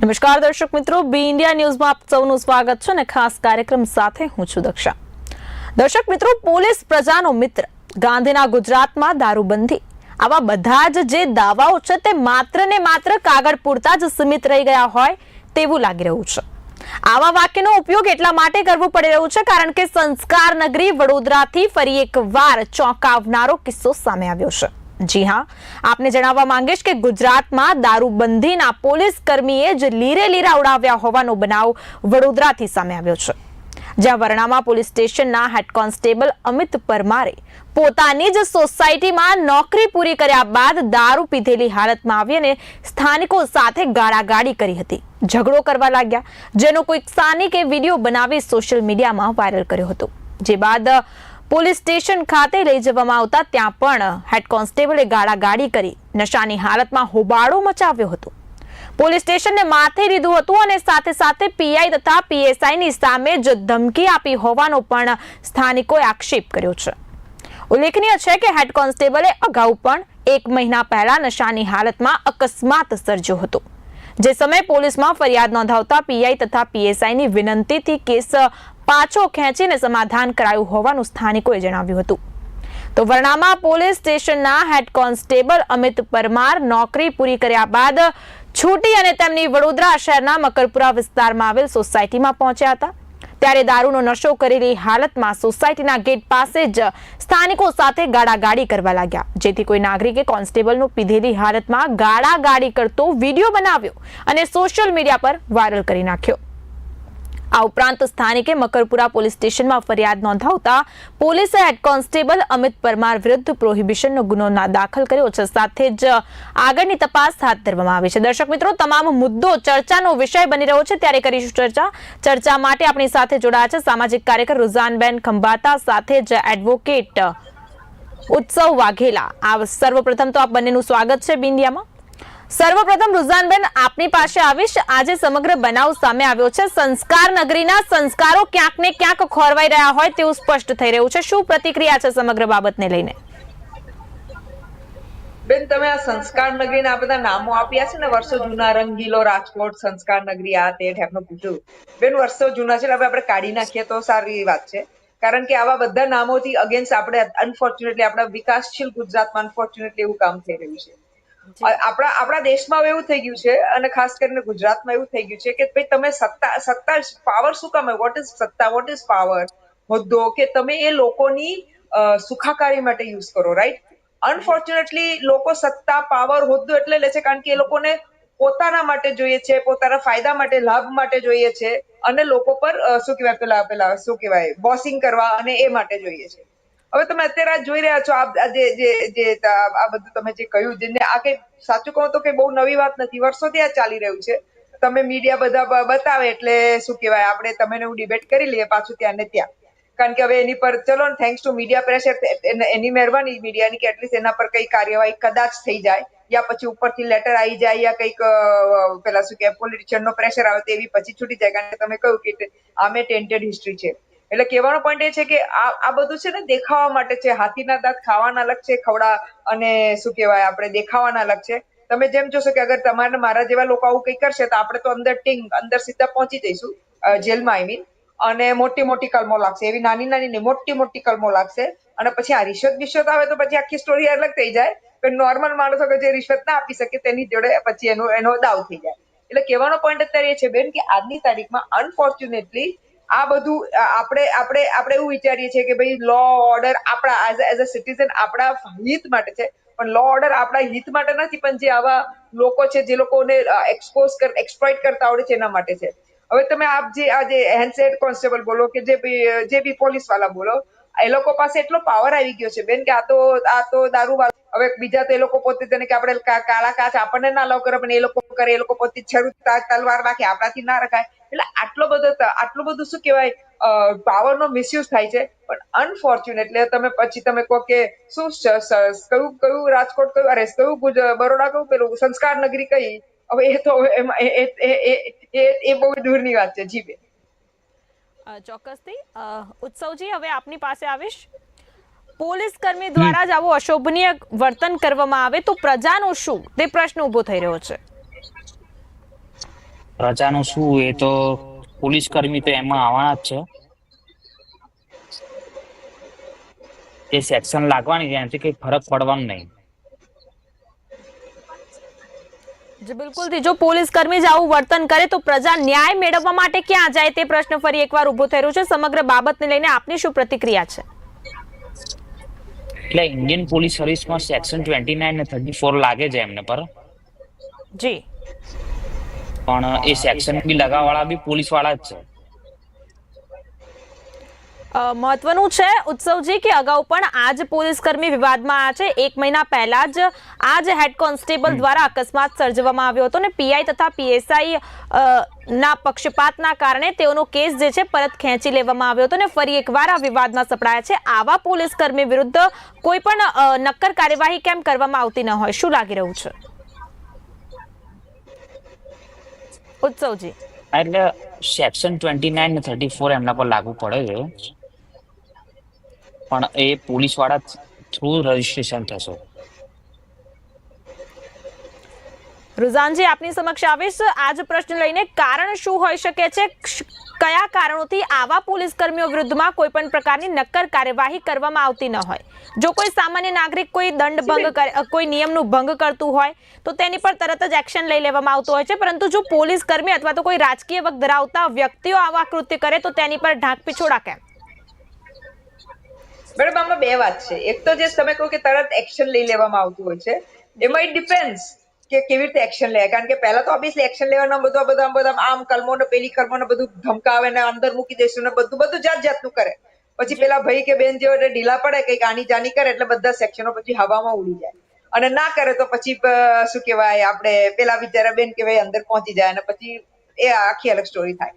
નમસ્કાર દર્શક મિત્રો, બી ઇન્ડિયા ન્યૂઝમાં આપ સૌનું સ્વાગત છે અને ખાસ કાર્યક્રમ સાથે હું છું દક્ષા. દર્શક મિત્રો, પોલીસ પ્રજાનો મિત્ર ગાંધીના ગુજરાતમાં દારૂબંધી. આવા બધા જ જે દાવાઓ છે તે માત્ર ને માત્ર કાગળ પૂરતા જ સીમિત રહી ગયા હોય તેવું લાગી રહ્યું છે. આવા વાક્યનો ઉપયોગ એટલા માટે કરવો પડી રહ્યું છે કારણ કે સંસ્કાર નગરી વડોદરાથી ફરી એકવાર ચોંકાવનારો કિસ્સો સામે આવ્યો છે. જી હા. આપને જણાવવા માંગીશ કે ગુજરાતમાં દારૂબંધીના પોલીસ કર્મીએ જ લીરે લીરા ઉડાવ્યા હોવાનો બનાવ વડોદરાથી સામે આવ્યો છે. જ્યાં વરણામા પોલીસ સ્ટેશનના હેડ કોન્સ્ટેબલ અમિત પરમારે પોતાની જ સોસાયટીમાં નોકરી પૂરી કર્યા બાદ દારૂ પીધેલી હાલતમાં આવી અને સ્થાનિકો સાથે ગાળાગાળી કરી હતી. ઝઘડો કરવા લાગ્યા, જેનો કોઈક સ્થાનિકે વીડિયો બનાવી સોશિયલ મીડિયામાં વાયરલ કર્યો હતો. જે બાદ પોલીસ સ્ટેશન ખાતે લઈ જવામાં આવતા ત્યાં પણ હેડ કોન્સ્ટેબલે ગાળાગાળી કરી. નશાની હાલતમાં હોબાળો મચાવ્યો હતો. પોલીસ સ્ટેશનને માથે લીધું હતું અને સાથે સાથે પીઆઈ તથા પીએસઆઈની સામે જ ધમકી આપી હોવાનો પણ સ્થાનિકોએ આક્ષેપ કર્યો છે. ઉલ્લેખનીય છે કે હેડ કોન્સ્ટેબલે અગાઉ પણ એક મહિના પહેલા નશાની હાલતમાં અકસ્માત સર્જ્યો હતો. જે સમયે પોલીસમાં ફરિયાદ નોંધાવતા પીઆઈ તથા પીએસઆઈની વિનંતીથી કેસ પાછો ખેંચીને સમાધાન કરાયું હોવાનું સ્થાનિકોએ જણાવ્યું હતું. તો વરણામા પોલીસ સ્ટેશનના હેડ કોન્સ્ટેબલ અમિત પરમાર નોકરી પૂરી કર્યા બાદ છૂટી અને તેમની વડોદરા શહેરના મકરપુરા વિસ્તારમાં આવેલ સોસાયટીમાં પહોંચ્યા હતા. ત્યારે દારૂનો નશો કરેલી હાલતમાં સોસાયટીના ગેટ પાસે જ સ્થાનિકો સાથે ગાડાગાડી કરવા લાગ્યા. જેથી કોઈ નાગરિકે કોન્સ્ટેબલનું પીધેલી હાલતમાં ગાડાગાડી કરતો વીડિયો બનાવ્યો અને સોશિયલ મીડિયા પર વાયરલ કરી નાખ્યો. આ ઉપરાંત સ્થાનિકે મકરપુરા પોલીસ સ્ટેશનમાં ફરિયાદ નોંધાવતા પોલીસે હેડ કોન્સ્ટેબલ અમિત પરમાર વિરુદ્ધ પ્રોહિબિશનનો ગુનો દાખલ કર્યો છે. સાથે જ આગળની તપાસ હાથ ધરવામાં આવી છે. દર્શક મિત્રો, તમામ મુદ્દો ચર્ચાનો વિષય બની રહ્યો છે. ત્યારે કરીશું ચર્ચા. ચર્ચા માટે આપણી સાથે જોડાયા છે સામાજિક કાર્યકર રુઝાનબેન ખંભાતા, સાથે જ એડવોકેટ ઉત્સવ વાઘેલા. આ સર્વપ્રથમ તો આપ બંનેનું સ્વાગત છે બિંદિયામાં સર્વપ્રથમ રુઝાનબેન આપની પાસે આવીશ. આજે સમગ્ર બનાવ સામે આવ્યો છે. સંસ્કાર નગરીના સંસ્કારો ક્યાંક ને ક્યાંક ખોરવાઈ રહ્યા હોય તેવું સ્પષ્ટ થઈ રહ્યું છે. શું પ્રતિક્રિયા છે સમગ્ર બાબતને લઈને? બેન, તમે આ સંસ્કાર નગરીના આ બધા નામો આપ્યા છે ને, વર્ષો જૂના રંગીલો રાજકોટ સંસ્કાર નગરી, આ તે ઠેપનું પૂછ્યું બેન, વર્ષો જૂના છે આપણે કાઢી નાખીએ તો સારી વાત છે. કારણ કે આવા બધા નામોથી અગેન્સ્ટ આપણે અનફોર્ચ્યુનેટલી આપણા વિકાસશીલ ગુજરાતમાં અનફોર્ચ્યુનેટલી એવું કામ થઈ રહ્યું છે. આપણા આપણા દેશમાં એવું થઈ ગયું છે અને ખાસ કરીને ગુજરાતમાં એવું થઈ ગયું છે કે ભાઈ તમે સત્તા સત્તા પાવર શું કામ વોટ ઇઝ સત્તા? વોટ ઇઝ પાવર હોદ્દો કે તમે એ લોકોની સુખાકારી માટે યુઝ કરો રાઈટ અનફોર્ચ્યુનેટલી લોકો સત્તા પાવર હોદ્દો એટલે લે છે કારણ કે એ લોકોને પોતાના માટે જોઈએ છે, પોતાના ફાયદા માટે, લાભ માટે જોઈએ છે અને લોકો પર શું કહેવાય, પેલા પેલા શું કહેવાય બોસિંગ કરવા અને એ માટે જોઈએ છે. હવે તમે અત્યારે જોઈ રહ્યા છો, આ જે જે આ બધું તમે જે કહ્યું, જેને આ કઈ સાચું કહું તો કે બહુ નવી વાત નથી, વર્ષોથી આ ચાલી રહ્યું છે. તમે મીડિયા બધા બતાવે એટલે શું કહેવાય, આપણે તમે હું ડિબેટ કરી લઈએ પાછું ત્યાં ને ત્યાં. કારણ કે હવે એની પર, ચલો ને થેન્ક્સ ટુ મીડિયા પ્રેશર એની મહેરબાની મીડિયાની કે એટલીસ્ટ એના પર કઈ કાર્યવાહી કદાચ થઈ જાય, યા પછી ઉપરથી લેટર આવી જાય, યા કંઈક પેલા શું કે પોલિટિશિયન નો પ્રેશર આવે તો એવી પછી છૂટી જાય. કારણ કે તમે કહ્યું કે આમે ટેન્ટેડ હિસ્ટ્રી છે. એટલે કહેવાનો પોઈન્ટ એ છે કે આ આ બધું છે ને દેખાવા માટે છે. હાથીના દાંત ખાવાના અલગ છે, ખવડા અને શું કહેવાય, આપણે દેખાવાના અલગ છે. તમે જેમ જોશો કે અગર તમારે મારા જેવા લોકો આવું કંઈ કરશે તો આપણે તો અંદર ટીંગ, અંદર સીધા પહોંચી જઈશું જેલમાં આઈ મીન અને મોટી મોટી કલમો લાગશે. એવી નાની નાની નહીં મોટી મોટી કલમો લાગશે. અને પછી આ રિશ્વત બિશ્વત આવે તો પછી આખી સ્ટોરી અલગ થઈ જાય. પણ નોર્મલ માણસો કે જે રિશ્વત ના આપી શકે તેની જોડે પછી એનો એનો દાવ થઈ જાય. એટલે કહેવાનો પોઈન્ટ અત્યારે એ છે બેન કે આજની તારીખમાં અનફોર્ચ્યુનેટલી આ બધું આપણે આપણે આપણે એવું વિચારીએ છીએ કે ભાઈ લો ઓર્ડર આપણા એઝ અ સિટીઝન આપણા હિત માટે છે. પણ લો ઓર્ડર આપણા હિત માટે નથી, પણ જે આવા લોકો છે, જે લોકોને એક્સપોઝ કર એક્સપ્લોઇટ કરતા આવડે છે એના માટે છે. હવે તમે આપ જે, આ જે હેન્ડસેટ કોન્સ્ટેબલ બોલો કે જે બી જે બી પોલીસવાળા બોલો, એ લોકો પાસે એટલો પાવર આવી ગયો છે, બેન કે આ તો આ તો દારૂ હવે બીજા તો એ લોકો પોતે તેને કે આપણે કાળા કાચ આપણને ના લાવ કરે, પણ એ લોકો કરે, એ લોકો પોતે છરું તલવાર રાખે, આપણાથી ના રખાય. એટલે આટલો બધો આટલું બધું શું કહેવાય પાવરનો મિસયુઝ થાય છે. પણ અનફોર્ચ્યુનેટલી તમે પછી તમે કહો કે શું કયું કયું રાજકોટ કયું અરે કયું બરોડા કયું પેલું સંસ્કાર નગરી કઈ? હવે એ તો એ બહુ દૂરની વાત છે જી બેન અ, ચોક્કસથી. ઉત્સવજી હવે આપની પાસે આવીશ. પોલીસ કર્મી દ્વારા જ આવું અશોભનીય વર્તન કરવામાં આવે તો પ્રજાનું શું? તે પ્રશ્ન ઊભો થઈ રહ્યો છે. પ્રજાનું શું એ તો પોલીસ કર્મી તો એમાં આવવાના જ છે. એ સેક્શન લાગવાની છે એનાથી કઈ ફરક પડવાનો નહીં. જે બિલકુલ. જો પોલીસ કર્મી જ આવું વર્તન કરે તો પ્રજા ન્યાય મેળવવા માટે ક્યાં જાય તે પ્રશ્ન ફરી એકવાર ઊભો થઈ રહ્યો છે. સમગ્ર બાબતને લઈને આપની શું પ્રતિક્રિયા છે? એટલે ઇન્ડિયન પોલીસ સર્વિસમાં સેક્શન ટ્વેન્ટી નાઇન ને થર્ટી ફોર લાગે છે એમને પર. જી. પણ એ સેક્શન બી લગાવવાળા બી પોલીસવાળા જ છે. મહત્વનું છે ઉત્સવજી કે અગાઉ પણ આ જ પોલીસ કર્મી વિવાદમાં આ છે. એક મહિના પહેલા જ આ જ હેડ કોન્સ્ટેબલ દ્વારા અકસ્માત સર્જવામાં આવ્યો હતો અને પીઆઈ તથા પીએસઆઈ ના પક્ષપાતના કારણે તેઓનો કેસ જે છે પરત ખેંચી લેવામાં આવ્યો હતો અને ફરી એકવાર આ વિવાદમાં સપડાયા છે. આવા પોલીસ કર્મી વિરુદ્ધ કોઈ પણ નક્કર કાર્યવાહી કેમ કરવામાં આવતી ન હોય? શું લાગી રહ્યું છે? ઉત્સવજી. એટલે સેક્શન ટ્વેન્ટી નાઇન ને થર્ટી ફોર એમના પર લાગુ પડે છે. પણ એ પોલીસવાળા થ્રુ રજીસ્ટ્રેશન થશે. રુઝાનજી આપની સમક્ષ આવીશ. આજ પ્રશ્ન લઈને કારણ શું હોઈ શકે છે? કયા કારણોથી આવા પોલીસ કર્મીઓ વિરુદ્ધમાં કોઈ પણ પ્રકારની નક્કર કાર્યવાહી કરવામાં આવતી ન હોય? જો કોઈ સામાન્ય નાગરિક કોઈ દંડ ભંગ કરે કોઈ નિયમનું ભંગ કરતું હોય તો તેની પર તરત જ એક્શન લઈ લેવામાં આવતું હોય છે. પરંતુ જો પોલીસ કર્મી અથવા તો કોઈ રાજકીય વગ ધરાવતા વ્યક્તિઓ આવા કૃત્ય કરે તો તેની પર ઢાંક પીછોડા કેમ? મેડમ આમાં બે વાત છે. એક તો જે તમે કહો કે તરત એક્શન લઈ લેવામાં આવતું હોય છે એમાં ઇટ ડિપેન્ડ્સ કે કેવી રીતે એક્શન લે? કારણ કે પહેલા તો ઓબ્વિયસલી એક્શન લેવાના બધું બધા બધા, આમ કલમો ને પેલી કલમો ને બધું ધમકાવે ને અંદર મૂકી દઈશું ને બધું બધું જાત જાતનું કરે. પછી પેલા ભાઈ કે બેન જેવો એટલે ઢીલા પડે, કંઈક આની જાની કરે એટલે બધા સેક્શનો પછી હવામાં ઉડી જાય. અને ના કરે તો પછી શું કહેવાય, આપણે પેલા બિચારા બેન કે ભાઈ અંદર પહોંચી જાય અને પછી એ આખી અલગ સ્ટોરી થાય.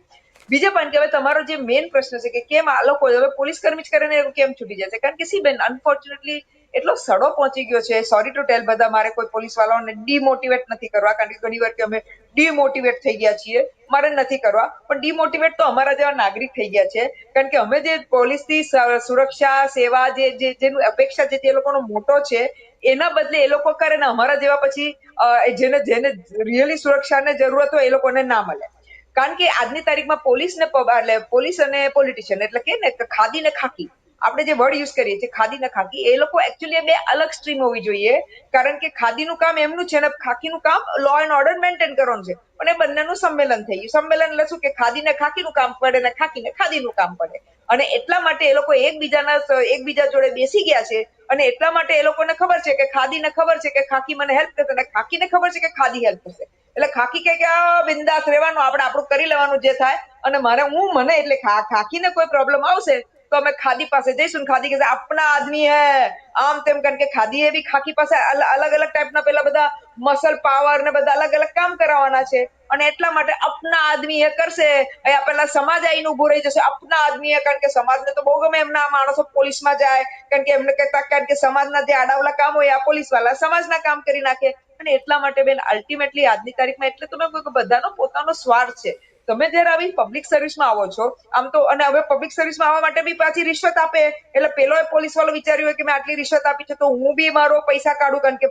બીજા પણ કે હવે તમારો જે મેઇન પ્રશ્ન છે કે કેમ આ લોકો, હવે પોલીસ કર્મી જ કરીને એવું કેમ છૂટી જશે? કારણ કે સી બેન અનફોર્ચ્યુનેટલી એટલો સડો પહોંચી ગયો છે. સોરી ટુ ટેલ બધા, મારે કોઈ પોલીસ વાળાઓને ડિમોટિવેટ નથી કરવા. કારણ કે ઘણી વાર કે અમે ડિમોટિવેટ થઈ ગયા છીએ. મારે નથી કરવા. પણ ડિમોટિવેટ તો અમારા જેવા નાગરિક થઈ ગયા છે. કારણ કે અમે જે પોલીસથી સ- સુરક્ષા, સેવા જે જે, જેનું અપેક્ષા છે તે લોકોનો મોટો છે, એના બદલે એ લોકો કરે ને અમારા જેવા પછી જેને જેને રિયલી સુરક્ષાને જરૂરત હોય એ લોકોને ના મળે. કારણ કે આજની તારીખમાં પોલીસ ને એટલે પોલીસ અને પોલિટિશિયન એટલે કે ને ખાદી ને ખાકી આપણે જે વર્ડ યુઝ કરીએ છીએ, ખાદી ને ખાકી, એ લોકો એકચ્યુઅલી બે અલગ સ્ટ્રીમ હોવી જોઈએ. કારણ કે ખાદીનું કામ એમનું છે ને, ખાકીનું કામ લો એન્ડ ઓર્ડર મેન્ટેન કરવાનું છે. અને બંનેનું સંમેલન થઈ ગયું. સંમેલન એટલે શું કે ખાદી ને ખાકીનું કામ પડે ને ખાકી ને ખાદીનું કામ પડે. અને એટલા માટે એ લોકો એકબીજાના એકબીજા જોડે બેસી ગયા છે. અને એટલા માટે એ લોકોને ખબર છે કે ખાદીને ખબર છે કે ખાકી મને હેલ્પ કરશે અને ખાકીને ખબર છે કે ખાદી હેલ્પ કરશે. એટલે ખાકી કે, આ બિંદાસ રહેવાનું, આપણે આપણું કરી લેવાનું જે થાય. અને મારે હું મને, એટલે ખાકીને કોઈ પ્રોબ્લેમ આવશે તો અમે ખાદી પાસે જઈશું ને ખાદી કહેશે આપના આદમી હે આમ તેમ કારણ કે ખાદી એ બી ખાકી પાસે અલગ અલગ ટાઈપના પેલા બધા મસલ પાવર ને બધા અલગ અલગ કામ કરાવવાના છે અને એટલા માટે અપના આદમી એ કરશે અહીંયા પેલા સમાજ આઈને ઉભું રહી જશે અપના આદમી એ કારણ કે સમાજને તો બહુ ગમે એમના માણસો પોલીસમાં જાય કારણ કે એમને કહેતા કારણ કે સમાજના જે આડાવલા કામ હોય આ પોલીસવાળા સમાજના કામ કરી નાખે અને એટલા માટે બેન અલ્ટિમેટલી આજની તારીખમાં એટલે તમે બધાનો પોતાનો સ્વાર્થ છે તમે જ્યારે આવી પબ્લિક સર્વિસમાં આવો છો, આમ તો, અને હવે પબ્લિક સર્વિસમાં આવવા માટે બી પાછી રિશ્વત આપે. એટલે પેલો પોલીસ વાળો વિચાર્યું કે મેં આટલી રિશ્વત આપી છે, તો હું બી મારો પૈસા કાઢું, કારણ કે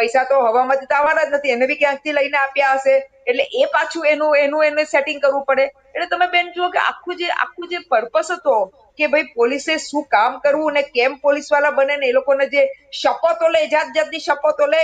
પૈસા તો હવામાંથી તો આવવાના જ નથી, એને બી ક્યાંકથી લઈને આપ્યા હશે? એટલે એ પાછું એનું એનું, એને સેટિંગ કરવું પડે. એટલે તમે બેન જુઓ કે આખું જે આખું જે પર્પસ હતો કે ભાઈ પોલીસે શું કામ કરવું ને કેમ પોલીસવાળા બને ને એ લોકોને જે શપથો લે, જાત જાતની શપથો લે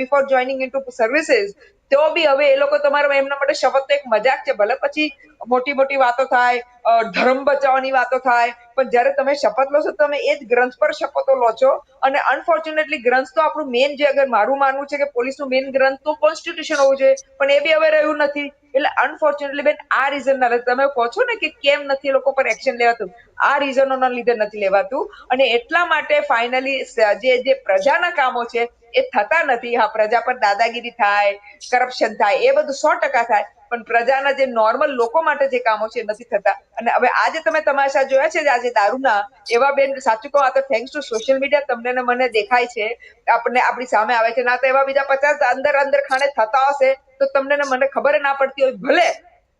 before joining into services તો બી હવે એ લોકો તમારા એમના માટે શપથ તો એક મજાક છે. ભલે પછી મોટી મોટી વાતો થાય ધર્મ બચાવવાની વાતો થાય, પણ જ્યારે તમે શપથ લો છો, તમે એ જ ગ્રંથ પર શપથો લો છો. અને અનફોર્ચ્યુનેટલી ગ્રંથ તો આપણું મેઇન જે અગર મારું માનવું છે કે પોલીસનું મેઇન ગ્રંથ તો કોન્સ્ટિટ્યુશન હોવું જોઈએ, પણ એ બી હવે રહ્યું નથી. એટલે અનફોર્ચ્યુનેટલી બેન, આ રીઝન ના લીધે તમે કહો છો ને કે કેમ નથી લોકો પર એક્શન લેવાતું? આ રીઝનોના લીધે નથી લેવાતું. અને એટલા માટે ફાઇનલી જે જે પ્રજાના કામો છે એ થતા નથી. હા, પ્રજા પર દાદાગીરી થાય, કરપ્શન થાય, એ બધું સો ટકા થાય. પણ પ્રજાના જે નોર્મલ લોકો માટે જે કામો છે નથી થતા. અને હવે આજે તમે તમાશા જોયા છે આજે દારૂના, એવા બેન, સાચું કહો આ તો થેન્ક્સ ટુ સોશિયલ મીડિયા તમને ને મને દેખાય છે. આપણને આપણી સામે આવે છે. ના તો એવા બીજા પચાસ અંદર અંદર ખાને થતા હશે તો તમને ને મને ખબર ના પડતી હોય. ભલે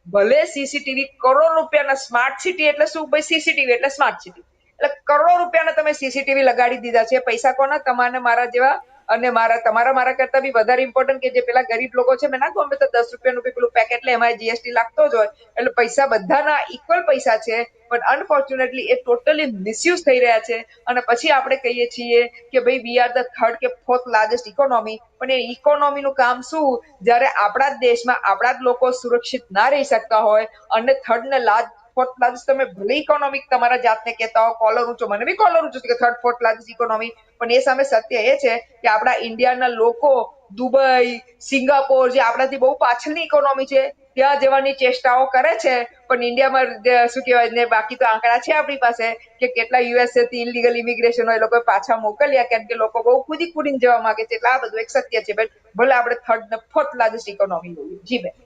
ભલે સીસીટીવી કરોડ રૂપિયાના સ્માર્ટ સિટી એટલે શું? ભાઈ સીસીટીવી એટલે સ્માર્ટ સિટી એટલે કરોડો રૂપિયાના તમે સીસીટીવી લગાડી દીધા છે. પૈસા કોના? તમારે મારા જેવા અને મારા તમારા મારા કરતા બી વધારે ઇમ્પોર્ટન્ટ કે જે પેલા ગરીબ લોકો છે, મેં ના અમે તો દસ રૂપિયાનું બી પેલું પેકેટ લે, એમાં જીએસટી લાગતો જ હોય. એટલે પૈસા બધાના ઇક્વલ પૈસા છે, પણ અનફોર્ચ્યુનેટલી એ ટોટલી મિસયુઝ થઈ રહ્યા છે. અને પછી આપણે કહીએ છીએ કે ભાઈ વી આર ધ થર્ડ કે ફોર્થ લાર્જેસ્ટ ઇકોનોમી પણ એ ઇકોનોમીનું કામ શું? જ્યારે આપણા જ દેશમાં આપણા જ લોકો સુરક્ષિત ના રહી શકતા હોય, અને થર્ડ ને લાર્જ ફોર્થ લાર્જેસ્ટ તમે ભલે ઇકોનોમિક તમારા જાતને કહેતા હો કોલર ઊંચો મને બી કોલર ઊંચો કે થર્ડ ફોર્થ લાર્જેસ્ટ ઇકોનોમી પણ એ સામે સત્ય એ છે કે આપણા ઇન્ડિયાના લોકો દુબઈ સિંગાપોર જે આપણાથી બહુ પાછળની ઇકોનોમી છે ત્યાં જવાની ચેષ્ટાઓ કરે છે. પણ ઇન્ડિયામાં શું કહેવાય ને બાકી તો આંકડા છે આપણી પાસે કે કેટલા યુએસએ થી ઇલીગલ ઇમિગ્રેશન હોય એ લોકો પાછા મોકલ્યા. કેમ કે લોકો બહુ કૂદી કૂદીને જવા માંગે છે. એટલે આ બધું એક સત્ય છે. બેન ભલે આપણે થર્ડ ને ફોર્થ લાર્જેસ્ટ ઇકોનોમી હોઈએ જી બેન.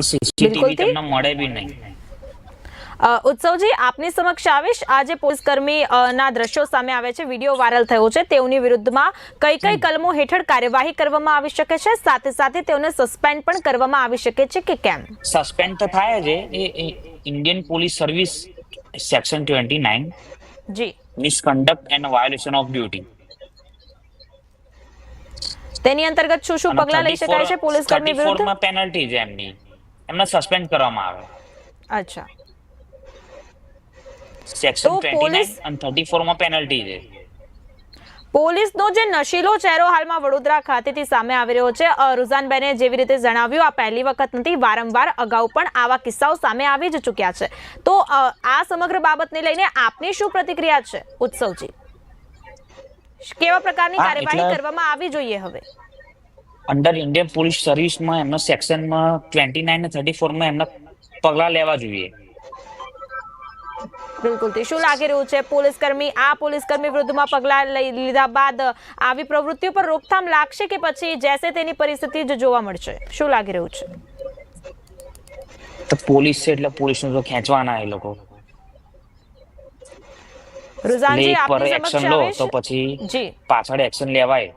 સીસીટીવી બિલકુલ તમને મળે બી નહીં. ઉત્સવજી આપની સમક્ષ આવીશ. આજે પોલીસ કર્મી ના દ્રશ્યો સામે આવે છે. વીડિયો વાયરલ થયો છે. તેઓની વિરુદ્ધમાં કઈ કઈ કલમો હેઠળ કાર્યવાહી કરવામાં આવી શકે છે? સાથે સાથે તેઓને સસ્પેન્ડ પણ કરવામાં આવી શકે છે કે કેમ? સસ્પેન્ડ તો થાય છે. એ Indian police service section twenty nine G. Misconduct and violation of duty તેની અંતર્ગત શું શું પગલાં લઈ શકાય છે પોલીસ કર્મી વિરુદ્ધ? પેનલ્ટી છે એમની. એમને સસ્પેન્ડ કરવામાં આવે. અચ્છા. સેક્શન ટ્વેન્ટી નાઇન અને થર્ટી પેનલ્ટી છે. પોલીસનો જે નશીલો ચહેરો હાલમાં વડોદરા ખાતેથી સામે આવી રહ્યો છે. રુઝાનબેને જેવી રીતે જણાવ્યું આ પહેલી વખત નથી વારંવાર અગાઉ પણ આવા કિસ્સાઓ સામે આવી જ ચૂક્યા છે. તો આ સમગ્ર બાબતને લઈને આપની શું પ્રતિક્રિયા છે ઉત્સવજી? કેવા પ્રકારની કાર્યવાહી કરવામાં આવી જોઈએ હવે? અંડર ઇન્ડિયન પોલીસ સર્વિસમાં એમના સેક્શનમાં ટ્વેન્ટી નાઇન અને થર્ટી ફોરમાં એમના પગલાં લેવા જોઈએ. બિલકુલ. શું લાગી રહ્યું છે પોલીસકર્મી? આ પોલીસકર્મી વિરુદ્ધમાં પગલાં લઈ લીધા બાદ આવી પ્રવૃત્તિઓ પર રોકથામ લાગશે કે પછી જેસે તેની પરિસ્થિતિ જ જોવા મળશે? શું લાગી રહ્યું છે? તો પોલીસ છે એટલે પોલીસનું તો ખેંચવાના એ લોકો. રુઝાનજી આપની સમક્ષ લો તો પછી પાછળ એક્શન લેવાય.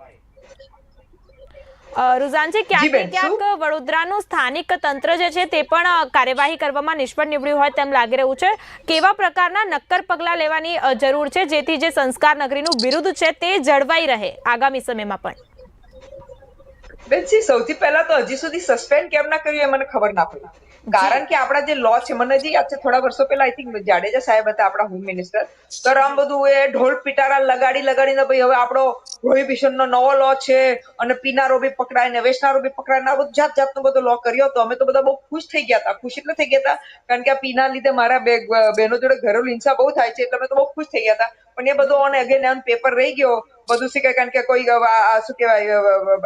રુઝાનજી ક્યાંક ક્યાંક વડોદરાનું સ્થાનિક તંત્ર જે છે તે પણ કાર્યવાહી કરવામાં નિષ્ફળ નીવડ્યું હોય તેમ લાગી રહ્યું છે. કેવા પ્રકારના નક્કર પગલાં લેવાની જરૂર છે જેથી જે સંસ્કાર નગરીનું વિરુદ્ધ છે તે જળવાઈ રહે આગામી સમયમાં પણ? બેનસી સૌથી પહેલા તો હજી સુધી સસ્પેન્ડ કેમ ના કર્યું એ મને ખબર ના પડી. કારણ કે આપણા જે લો છે, મને જે યાદ છે, થોડા વર્ષો પહેલા આઈ થિંક જાડેજા સાહેબ હતા આપણા હોમ મિનિસ્ટર તો આમ બધું એ ઢોલ પિટારા લગાડી લગાડીને ભાઈ હવે આપણો પ્રોહિબિશન નો નવો લો છે અને પીનારો બી પકડાય ને વેચનારો બી પકડાય ને આ બધું જાત જાતનો બધો લો કર્યો હતો. અમે તો બધા બહુ ખુશ થઈ ગયા હતા. ખુશ એટલે થઈ ગયા હતા, કારણ કે આ પીના લીધે મારા બે બહેનો જોડે ઘરેલું હિંસા બહુ થાય છે એટલે અમે તો બહુ ખુશ થઈ ગયા હતા. પણ એ બધું ઓન અગેન ઓન પેપર રહી ગયો. બધું શીખે કારણ કે કોઈ શું કહેવાય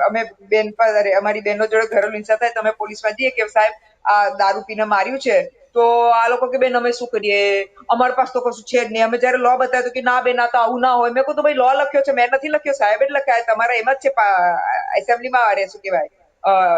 અમે બેન અમારી બહેનો જોડે ઘરેલું હિંસા થાય તો અમે પોલીસમાં જઈએ કે સાહેબ આ દારૂ પીને માર્યું છે, તો આ લોકો કે, બેન, અમે શું કરીએ? અમારી પાસે તો કશું છે જ નહીં. અમે જયારે લો બતાવ્યો કે, ના, બેન, આ તો આવું ના હોય. મેં કહું, તો ભાઈ લો લખ્યો છે. મેં નથી લખ્યો, સાહેબ જ લખાય તમારા એમાં જ છે એસેમ્બલીમાં અરે શું કહેવાય?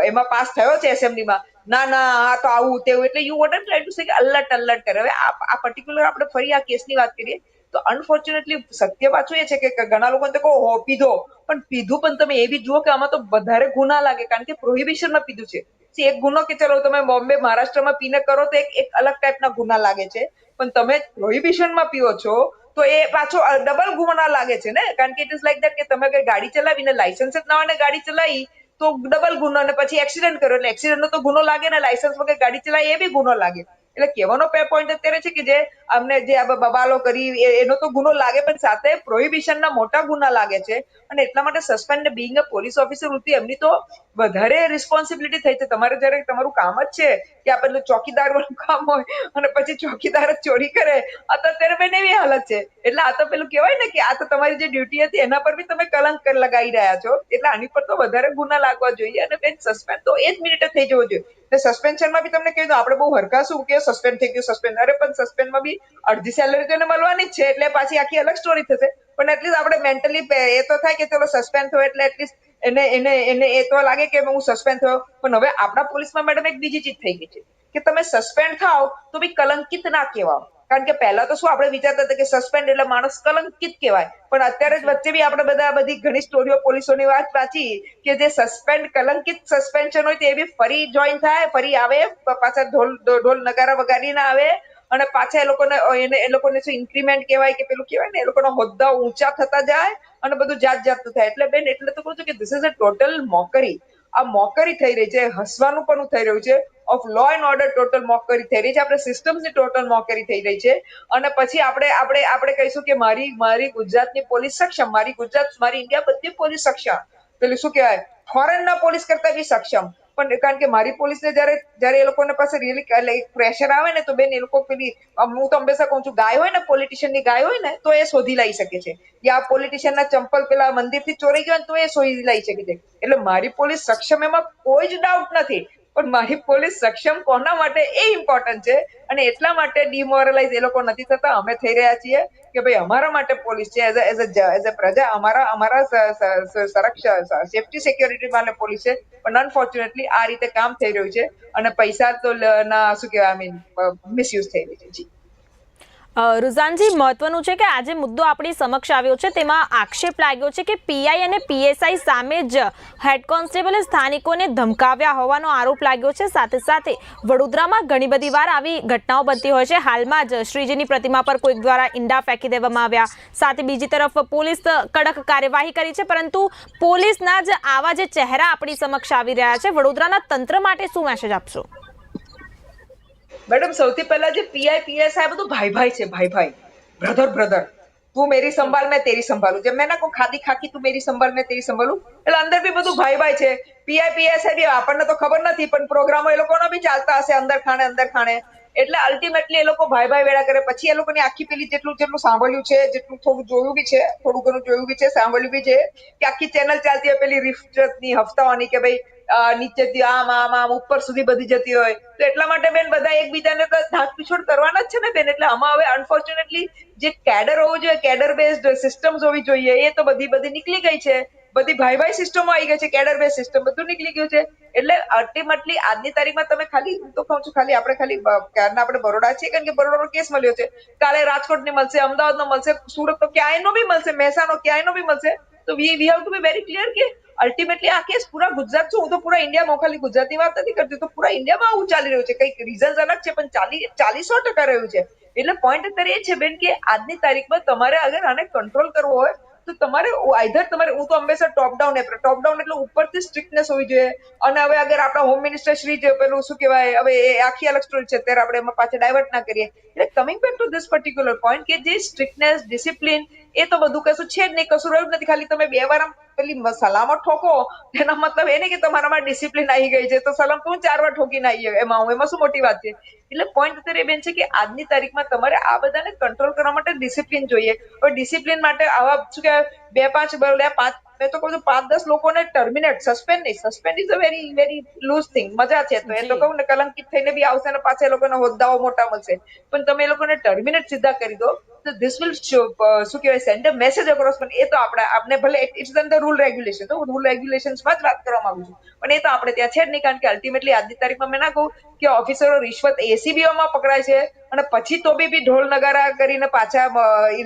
એમાં પાસ થયો છે એસેમ્બલીમાં ના ના, આ તો આવું તેવું. એટલે યુ વોટ ટ્રાય ટુ કે, અલર્ટ અલર્ટ કરે. હવે આ પર્ટિક્યુલર આપણે ફરી આ કેસની વાત કરીએ, તો અનફોર્ચ્યુનેટલી સત્ય પાછું એ છે કે ઘણા લોકોને તો કહો, હો, પીધો. પણ પીધું પણ તમે એ બી જુઓ કે આમાં તો વધારે ગુના લાગે, કારણ કે પ્રોહિબિશનમાં પીધું છે. એક ગુનો કે ચલો તમે બોમ્બે મહારાષ્ટ્રમાં પીને કરો તો એક એક અલગ ટાઈપના ગુના લાગે છે. પણ તમે પ્રોહિબિશનમાં પીઓ છો, તો એ પાછો ડબલ ગુના લાગે છે ને? કારણ કે ઇટ ઇઝ લાઈક દેટ કે તમે કઈ ગાડી ચલાવીને લાયસન્સ જ ના ગાડી ચલાવી તો ડબલ ગુનો અને પછી એક્સિડન્ટ કર્યો એટલે એક્સિડન્ટ નો તો ગુનો લાગે ને લાયસન્સ વગર ગાડી ચલાવી એ બી ગુનો લાગે. એટલે કહેવાનો પોઈન્ટ અત્યારે છે કે જે અમને જે આ બબાલો કરી એનો તો ગુનો લાગે, પણ સાથે પ્રોહિબિશનના મોટા ગુના લાગે છે. અને એટલા માટે suspend being a police officer વૃત્તિ એમની તો વધારે રિસ્પોન્સિબિલિટી થઈ છે તમારે જયારે તમારું કામ જ છે કે આ પેલું ચોકીદાર વાળું કામ હોય અને પછી ચોકીદાર જ ચોરી કરે આ તો અત્યારે બેન એવી હાલત છે. એટલે આ તો પેલું કહેવાય ને કે આ તો તમારી જે ડ્યુટી હતી એના પર બી તમે કલંક લગાવી રહ્યા છો. એટલે આની પર તો વધારે ગુના લાગવા જોઈએ અને બેન સસ્પેન્ડ તો એ જ મિનિટે થઈ જવો જોઈએ. એટલે સસ્પેન્શનમાં બી તમને કહી દઉં, આપણે બહુ હરકાશું કે સસ્પેન્ડ થઈ ગયું સસ્પેન્ડ અરે પણ સસ્પેન્ડમાં બી અડધી સેલરી તો એને મળવાની જ છે, એટલે પાછી આખી અલગ સ્ટોરી થશે. પણ એટલીસ્ટ આપણે મેન્ટલી એ તો થાય કે ચલો સસ્પેન્ડ થયો એટલે એટલીસ્ટ એને એને એને એ તો લાગે કે હું સસ્પેન્ડ થયો પણ હવે આપણા પોલીસમાં મેડમ એક બીજી ચીજ થઈ ગઈ છે. કે તમે સસ્પેન્ડ થાવ તો બી કલંકિત ના કહેવાઓ. કારણ કે પહેલા તો શું આપણે વિચારતા હતા કે સસ્પેન્ડ એટલે માણસ કલંકિત કહેવાય. પણ અત્યારે જ વચ્ચે બી આપણે બધા બધી ઘણી સ્ટોરીઓ પોલીસોની વાત વાંચી કે જે સસ્પેન્ડ કલંકિત સસ્પેન્શન હોય તો બી ફરી જોઈન થાય, ફરી આવે પાછા ઢોલ ઢોલ નગારા વગાડીને આવે અને પાછા એ લોકોને, એને, એ લોકોને શું ઇન્ક્રીમેન્ટ કહેવાય કે પેલું કહેવાય ને, એ લોકોના હોદ્દા ઊંચા થતા જાય અને બધું જાત જાતનું થાય. એટલે બેન, એટલે તો કહું છું કે this is a total mockery આ મોકરી થઈ રહી છે, હસવાનું પણ થઈ રહ્યું છે. Of law and order total mockery થઈ રહી છે. આપણે સિસ્ટમ્સની ટોટલ મોકરી થઈ રહી છે. અને પછી આપણે આપણે આપણે કહીશું કે મારી મારી ગુજરાતની પોલીસ સક્ષમ, મારી ગુજરાત, મારી ઇન્ડિયા બધી પોલીસ સક્ષમ. પેલું શું કહેવાય? ફોરેનના પોલીસ કરતા બી સક્ષમ. પણ કારણ કે મારી પોલીસને જ્યારે જ્યારે એ લોકોને પાસે રિયલી એટલે પ્રેશર આવે ને તો બેન એ લોકો પેલી હું તો હંમેશા કહું છું, ગાય હોય ને પોલિટિશિયનની ગાય હોય ને, તો એ શોધી લઈ શકે છે. આ પોલિટિશિયનના ચંપલ પેલા મંદિરથી ચોરી ગયા ને, તો એ શોધી લઈ શકે છે. એટલે મારી પોલીસ સક્ષમ એમાં કોઈ જ ડાઉટ નથી. પણ મારી પોલીસ સક્ષમ કોના માટે એ ઇમ્પોર્ટન્ટ છે? અને એટલા માટે ડિમોરલાઇઝ એ લોકો નથી થતા? અમે થઈ રહ્યા છીએ કે ભાઈ અમારા માટે પોલીસ છે. એઝ એઝ એઝ અ પ્રજા, અમારા અમારા સંરક્ષણ સેફટી સિક્યોરિટી માટે પોલીસ છે. પણ અનફોર્ચ્યુનેટલી આ રીતે કામ થઈ રહ્યું છે. અને પૈસા તો ના, શું કહેવાય આઈ મીન મિસયુઝ થઈ રહ્યું છે. જી. રુઝાનજી, મહત્વનું છે કે આજે મુદ્દો આપણી સમક્ષ આવ્યો છે. તેમાં આક્ષેપ લાગ્યો છે કે પીઆઈ અને પીએસઆઈ સામે જ હેડ કોન્સ્ટેબલે સ્થાનિકોને ધમકાવ્યા હોવાનો આરોપ લાગ્યો છે. સાથે સાથે વડોદરામાં ઘણી બધી વાર આવી ઘટનાઓ બનતી હોય છે. હાલમાં જ શ્રીજીની પ્રતિમા પર કોઈક દ્વારા ઈંડા ફેંકી દેવામાં આવ્યા. સાથે બીજી તરફ પોલીસ કડક કાર્યવાહી કરી છે, પરંતુ પોલીસના જ આવા જે ચહેરા આપણી સમક્ષ આવી રહ્યા છે. વડોદરાના તંત્ર માટે શું મેસેજ આપશો? મેડમ, સૌથી પહેલા જે પીઆઈ પીએસઆઈ બધું ભાઈ ભાઈ છે, ભાઈ ભાઈ. બ્રધર બ્રધર તું મેરી સંભાળ, મેં તેરી સંભાળું. જેમ મેં ના કહું ખાદી ખાકી તું મેરી સંભાળ, મેં તેરી સંભાળું. એટલે અંદર બી બધું ભાઈ ભાઈ છે. પીઆઈ પીએસ બી આપણને તો ખબર નથી, પણ પ્રોગ્રામો એ લોકોના બી ચાલતા હશે અંદર ખાણે અંદર ખાણે. એટલે અલ્ટિમેટલી એ લોકો ભાઈ ભાઈ વેળા કરે. પછી એ લોકોની આખી પેલી જેટલું જેટલું સાંભળ્યું છે, જેટલું થોડું જોયું બી છે, થોડું ઘણું જોયું બી છે, સાંભળ્યું બી છે, કે આખી ચેનલ ચાલતી હોય પેલી રિફ્ટની હફતાઓની કે ભાઈ નીચેથી આમ આમ આમ ઉપર સુધી બધી જતી હોય. તો એટલા માટે બેન બધા એકબીજાને તો ધાક પીછોડ કરવાના જ છે ને બેન? એટલે આમાં હવે અનફોર્ચ્યુનેટલી જે કેડર હોવું જોઈએ કેડર બેઝડ સિસ્ટમ્સ હોવી જોઈએ, એ તો બધી બધી નીકળી ગઈ છે. બધી ભાઈ ભાઈ સિસ્ટમો આવી ગઈ છે કેડર બેઝ સિસ્ટમ બધું નીકળી ગયું છે. એટલે અલ્ટિમેટલી આજની તારીખમાં તમે ખાલી, હું તો કહું છું ખાલી આપણે ખાલી ક્યારના આપણે બરોડા છીએ? કારણ કે બરોડાનો કેસ મળ્યો છે. કાલે રાજકોટની મળશે અમદાવાદ નો મળશે સુરત તો ક્યાંય નો બી મળશે મહેસાણો ક્યાંય નો બી મળશે. તો we we have to be very clear કે અલ્ટિમેટલી આ કેસ પૂરા ગુજરાત છું. હું તો પૂરા ઇન્ડિયામાં ખાલી ગુજરાતની વાત નથી કરતી. તો પૂરા ઇન્ડિયામાં આવું ચાલી રહ્યું છે. કંઈક રીઝન્સ અલગ છે, પણ ચાલી, ચાલીસો ટકા રહ્યું છે. એટલે પોઈન્ટ અત્યારે એ છે, બેન, કે આજની તારીખમાં તમારે અગર આને કંટ્રોલ કરવો હોય, તો તમારે આઈધર તમારે, હું તો હંમેશા ટોપ ડાઉન ટોપ ડાઉન એટલે ઉપરથી સ્ટ્રિક્ટનેસ હોવી જોઈએ. અને હવે અગર આપણા હોમ મિનિસ્ટર શ્રી જે પેલું શું કહેવાય, હવે એ આખી અલગ સ્ટોરી છે. અત્યારે આપણે એમાં પાછા ડાયવર્ટ ના કરીએ. એટલે coming back to this particular point કે જે સ્ટ્રિક્ટનેસ ડિસિપ્લિન એ તો બધું કશું છે જ નહીં, કશું રહ્યું નથી. ખાલી તમે બે વાર પેલી સલામત ઠોકો, એનો મતલબ એ નહીં કે તમારામાં ડિસિપ્લિન આવી ગઈ છે. તો સલામ તું ચાર વાર ઠોકીને આવી એમાં હું, એમાં શું મોટી વાત છે? એટલે પોઈન્ટ અત્યારે બેન છે કે આજની તારીખમાં તમારે આ બધાને કંટ્રોલ કરવા માટે ડિસિપ્લિન જોઈએ. હવે ડિસિપ્લિન માટે આવા શું કહેવાય? બે પાંચ પાંચ મેં તો કહું છું પાંચ દસ લોકોને ટર્મિનેટ સસ્પેન્ડ નહીં. Suspend is a very very loose thing મજા છે તો. એ તો કહું ને કલંકિત થઈને બી આવશે ને પાછા એ લોકોને હોદ્દાઓ મોટા મળશે. પણ તમે એ લોકોને ટર્મિનેટ સીધા કરી દો. તો ધીસ વિલ શું કહેવાય સેન્ડ અ મેસેજ અક્રોસ પણ એ તો આપણે આપણે ભલે ઇટ્સ ધ રૂલ રેગ્યુલેશન તો રૂલ રેગ્યુલેશન્સમાં જ વાત કરવા માંગુ છું. પણ એ તો આપણે ત્યાં છે જ નહીં કારણ કે અલ્ટિમેટલી આજની તારીખમાં મેં ના કહું કે ઓફિસરો રિશ્વત એસીબીઓમાં પકડાય છે. અને પછી તો બી બી ઢોલ નગારા કરીને પાછા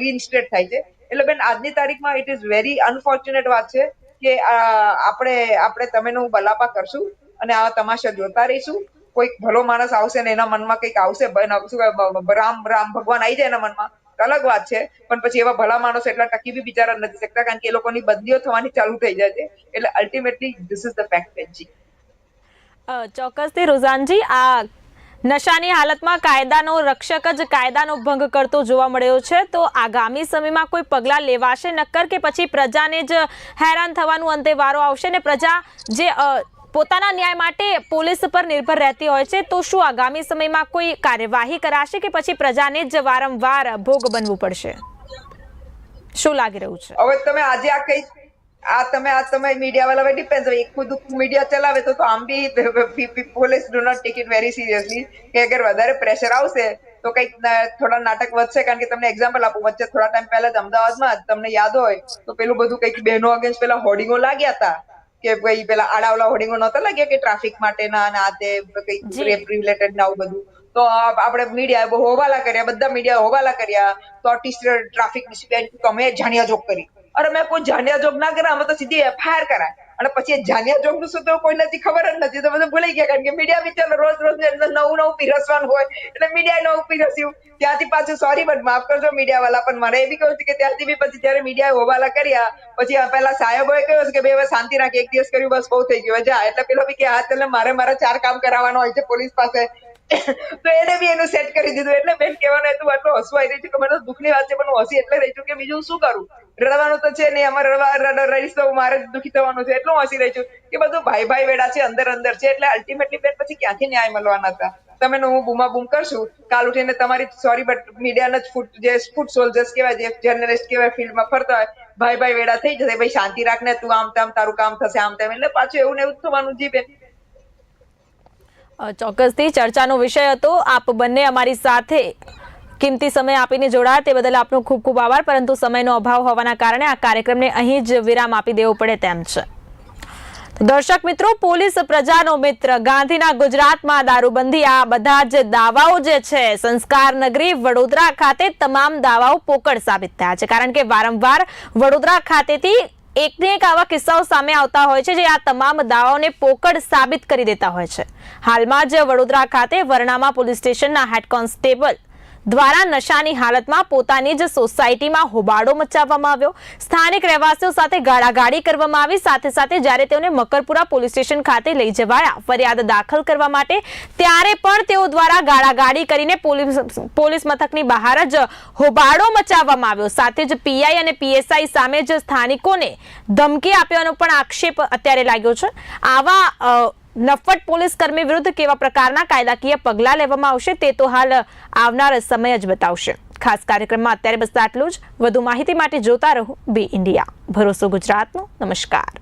રિઇન્સ્ટેટ થાય છે. એટલે બેન, આજની તારીખમાં ઇટ ઇઝ વેરી અનફોર્ચ્યુનેટ વાત છે કે આપણે આપણે તમેનું બલાપા કરશું અને આ તમાશા જોતા રહીશું. કોઈક ભલો માણસ આવશે ને એના મનમાં કંઈક આવશે રામ રામ ભગવાન આવી જાય એના મનમાં. અલગ વાત છે, પણ પછી એવા ભલા માણસો એટલા ટકી બી બિચારા નથી શકતા કારણ કે એ લોકોની બંદીઓ થવાની ચાલુ થઈ જાય છે. એટલે ultimately this is the fact જી ચોક્કસથી, રોઝાનજી, આ નશાની હાલતમાં કાયદાનો રક્ષક જ કાયદાનો ભંગ કરતો જોવા મળ્યો છે. તો આગામી સમયમાં કોઈ પગલાં લેવાશે નક્કર કે પછી પ્રજાને જ હેરાન થવાનું અંતે વારો આવશે ને પ્રજા જે પોતાના ન્યાય માટે પોલીસ પર નિર્ભર રહેતી હોય છે, તો શું આગામી સમયમાં કોઈ કાર્યવાહી કરાશે કે પછી પ્રજાને જ વારંવાર ભોગ બનવું પડશે? શું લાગી રહ્યું છે? હવે તમે આજે આ કઈ આ તમે આ તમે મીડિયા વાળા ડિપેન્ડ એક ખુદ મીડિયા ચલાવે તો આમ બી police do not take it very seriously કે અગર વધારે પ્રેશર આવશે તો કંઈક થોડા નાટક વધશે. કારણ કે તમને એક્ઝામ્પલ આપું. વચ્ચે થોડા ટાઈમ પહેલા જ અમદાવાદમાં તમને યાદ હોય તો પેલું બધું કંઈક બહેનો અગેન્સ્ટ પેલા હોર્ડિંગો લાગ્યા હતા. કે ભાઈ પેલા આડાવલા હોર્ડિંગો નહોતા લાગ્યા કે ટ્રાફિક માટેના અને આ તે કંઈક રેપ રિલેટેડ ને આવું બધું. તો આપણે મીડિયા બહુ હોબાલા કર્યા બધા મીડિયા હોબાલા કર્યા. તો ટ્રાફિક ડિસિપ્લિન તમે જાણ્યા જોક કરી. અરે મેં કોઈ જાણ્યા જોગ ના કર્યા, અમે તો સીધી એફઆઈઆર કરાય. અને પછી એ જાન્યા જોગનું શું તો કોઈ નથી, ખબર જ નથી. તો બધું ભૂલી ગયા, કારણ કે મીડિયા બી ચાલો, રોજ રોજ નવું નવું પીરસવાનું હોય. એટલે મીડિયા નવું પીરસ્યું. ત્યાંથી પાછું સોરી બટ માફ કરજો મીડિયા વાળા પણ મારે એ બી કહ્યું કે ત્યાંથી બી પછી જયારે મીડિયા હોબાલા કર્યા, પછી પેલા સાહેબોએ કહ્યું કે બે હવે શાંતિ રાખ, એક દિવસ કર્યું, બસ બહુ થઈ ગયું. જા, એટલે પેલો બી કે, હા એટલે મારે મારા ચાર કામ કરાવવાનો હોય છે પોલીસ પાસે. તો એને બી એનું સેટ કરી દીધું. એટલે બેન કહેવાનું હતું આટલું હસવું આવી રહ્યું કે મને દુઃખની વાત છે, પણ હું હસી એટલે રહી છું કે બીજું શું કરું? રડવાનું તો છે નહીં, અમારે રડવા રડીશ તો મારે દુઃખી થવાનું છે. એટલું હસી રહી છું. કે બધું ભાઈ ભાઈ વેડા છે, અંદર અંદર છે, એટલે અલ્ટિમેટલી બેન પછી ક્યાંથી ન્યાય મળવાના હતા? તમે હું બૂમા બૂમ કરશું? કાલ ઉઠીને તમારી સોરી બટ મીડિયાના જ ફૂટ જે ફૂટ સોલ્જર્સ કહેવાય, જે જર્નલિસ્ટ કહેવાય, ફિલ્ડમાં ફરતા હોય, ભાઈ ભાઈ વેડા થઈ જશે. ભાઈ શાંતિ રાખ ને તું આમ, તેમ તારું કામ થશે, આમ, તેમ. એટલે પાછું એવું ને એવું થવાનું જી બેન. ચોક્કસથી ચર્ચાનો વિષય હતો. આપ બંને અમારી સાથે કિંમતી સમય આપીને જોડાયા. તે બદલ આપનો ખૂબ ખૂબ આભાર. પરંતુ સમયનો અભાવ હોવાના કારણે આ કાર્યક્રમને અહીં જ વિરામ આપી દેવો પડે તેમ છે. દર્શક મિત્રો, પોલીસ પ્રજાનો મિત્ર, ગાંધીના ગુજરાતમાં દારૂબંધી, આ બધા જ દાવાઓ જે છે, સંસ્કાર નગરી વડોદરા ખાતે તમામ દાવાઓ પોકળ સાબિત થયા છે. કારણ કે વારંવાર વડોદરા ખાતેથી એકને એક આવા કિસ્સાઓ સામે આવતા હોય છે જે આ તમામ દાવાઓને પોકળ સાબિત કરી દેતા હોય છે. હાલમાં જ વડોદરા ખાતે વરણામા પોલીસ સ્ટેશનના હેડ કોન્સ્ટેબલ દ્વારા નશાની હાલતમાં પોતાની જ સોસાયટીમાં હોબાળો મચાવવામાં આવ્યો. સ્થાનિક રહેવાસીઓ સાથે ગાળાગાળી કરવામાં આવી. સાથે સાથે જ્યારે તેઓને મકરપુરા પોલીસ સ્ટેશન ખાતે લઈ જવાયા ફરિયાદ દાખલ કરવા માટે, ત્યારે પણ તેઓ દ્વારા ગાળાગાળી કરીને પોલીસ મથકની બહાર જ હોબાળો મચાવવામાં આવ્યો. સાથે જ પીઆઈ અને પીએસઆઈ સામે જ સ્થાનિકોને ધમકી આપ્યાનો પણ આક્ષેપ અત્યારે લાગ્યો છે. આવા નફટ પોલીસકર્મી વિરુદ્ધ કેવા પ્રકારના કાયદાકીય પગલાં લેવામાં આવશે તે તો હાલ આવનાર સમય જ બતાવશે. ખાસ કાર્યક્રમમાં અત્યારે બસ આટલું જ. વધુ માહિતી માટે જોતા રહો બી ઇન્ડિયા. ભરોસો ગુજરાતનો. નમસ્કાર.